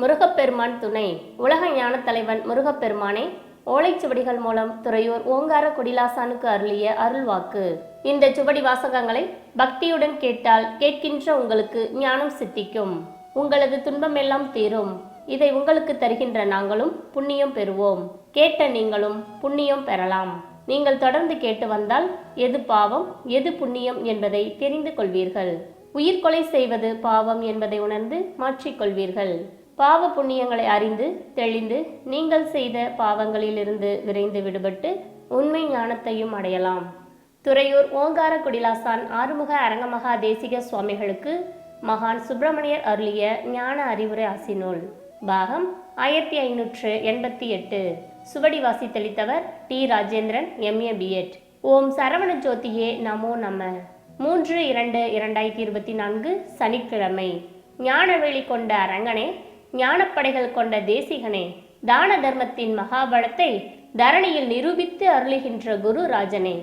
முருகப்பெருமான் துணை. உலக ஞானத் தலைவன் முருகப்பெருமானே ஓலைச்சுவடிகள் மூலம் துறையூர் ஓங்கார குடிலாசானுக்கு அருளிய அருள்வாக்கு இந்த சுவடி வாசகங்களை பக்தியுடன் கேட்டால் கேட்கின்ற உங்களுக்கு ஞானம் சித்திக்கும். உங்களது துன்பமெல்லாம் தீரும். இதை உங்களுக்கு தருகின்ற நாங்களும் புண்ணியம் பெறுவோம். கேட்ட நீங்களும் புண்ணியம் பெறலாம். நீங்கள் தொடர்ந்து கேட்டு வந்தால் எது பாவம் எது புண்ணியம் என்பதை தெரிந்து கொள்வீர்கள். உயிர்கொலை செய்வது பாவம் என்பதை உணர்ந்து மாற்றிக்கொள்வீர்கள் பாவ புண்ணியங்களை அறிந்து தெளிந்து நீங்கள் செய்த பாவங்களிலிருந்து விரைந்து விடுபட்டு உண்மை ஞானத்தையும் அடையலாம். துறையூர் ஓங்கார குடிலாசான் ஆறுமுக அரங்கமகா தேசிக சுவாமிகளுக்கு மகான் சுப்பிரமணியர் அருளிய ஞான அறிவுரை ஆசினூல் பாகம் ஆயிரத்தி ஐநூற்று எண்பத்தி எட்டு. சுவடி வாசி தெளித்தவர் டி ராஜேந்திரன் எம்ஏ பிஎட் ஓம் சரவண ஜோதியே நமோ நம. மூன்று இரண்டு இரண்டாயிரத்தி இருபத்தி நான்கு சனிக்கிழமை. ஞானவெளி கொண்ட அரங்கனே ஞானப்படைகள் கொண்ட தேசிகனே தான தர்மத்தின் மகாபலத்தை தரணியில் நிரூபித்து அருளுகின்ற குரு ராஜனே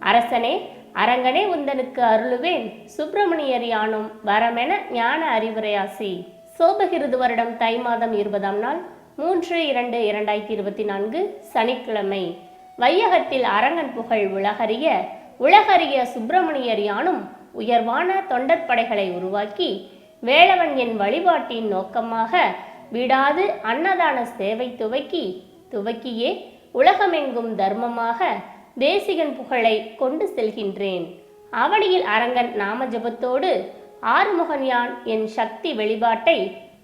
அரசனே அரங்கனே உந்தனுக்கு அருளுவேன். சுப்பிரமணியர் யானும் வரமென ஞான அறிவுரையாசி. சோபகிருது வருடம் தை மாதம் இருபதாம் நாள் மூன்று இரண்டு இரண்டாயிரத்தி இருபத்தி நான்கு சனிக்கிழமை. வையகத்தில் அரங்கன் புகழ் உலகறிய உலகறிய சுப்பிரமணியர் யானும் உயர்வான தொண்டற்படைகளை உருவாக்கி வேளவன் என் வழிபாட்டின் நோக்கமாக விடாது அன்னதான சேவை துவக்கி துவக்கியே உலகமெங்கும் தர்மமாக தேசிகன் புகழை கொண்டு செல்கின்றேன். அவனியில் அரங்கன் நாம ஜபத்தோடு ஆறுமுகன் யான் என் சக்தி வெளிப்பாட்டை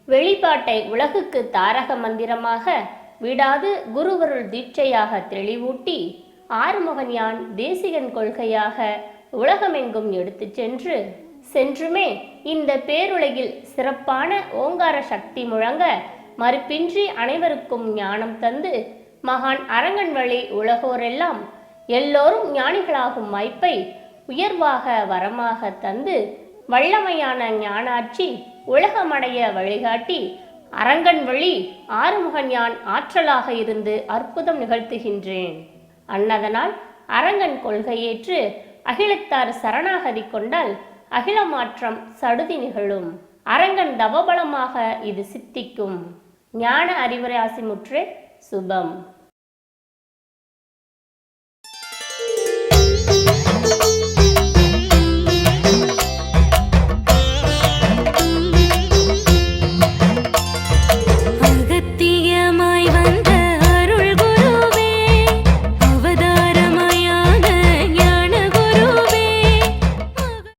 வெளிப்பாட்டை உலகுக்கு தாரக மந்திரமாக விடாது குருவருள் தீட்சையாக தெளிவூட்டி ஆறுமுகன் யான் தேசிகன் கொள்கையாக உலகமெங்கும் எடுத்துச் சென்று சென்றுமே. இந்த பேருலகில் சிறப்பான ஓங்கார சக்தி முழங்க மறுப்பின்றி அனைவருக்கும் ஞானம் தந்து மகான் அரங்கன் வழி உலகோரெல்லாம் எல்லோரும் ஞானிகளாகும் வாய்ப்பை உயர்வாக வரமாக தந்து வல்லமையான ஞானாட்சி உலகமடைய வழிகாட்டி அரங்கன் வழி ஆறுமுகன் யான் ஆற்றலாக இருந்து அற்புதம் நிகழ்த்துகின்றேன். அன்னதனால் அரங்கன் கொள்கையேற்று அகிலத்தார் சரணாகதி கொண்டால் அகில மாற்றம் சடுதி நிகழும். அரங்கன் தவபலமாக இது சித்திக்கும். ஞான அறிவுரை ஆசிமுற்று சுபம்.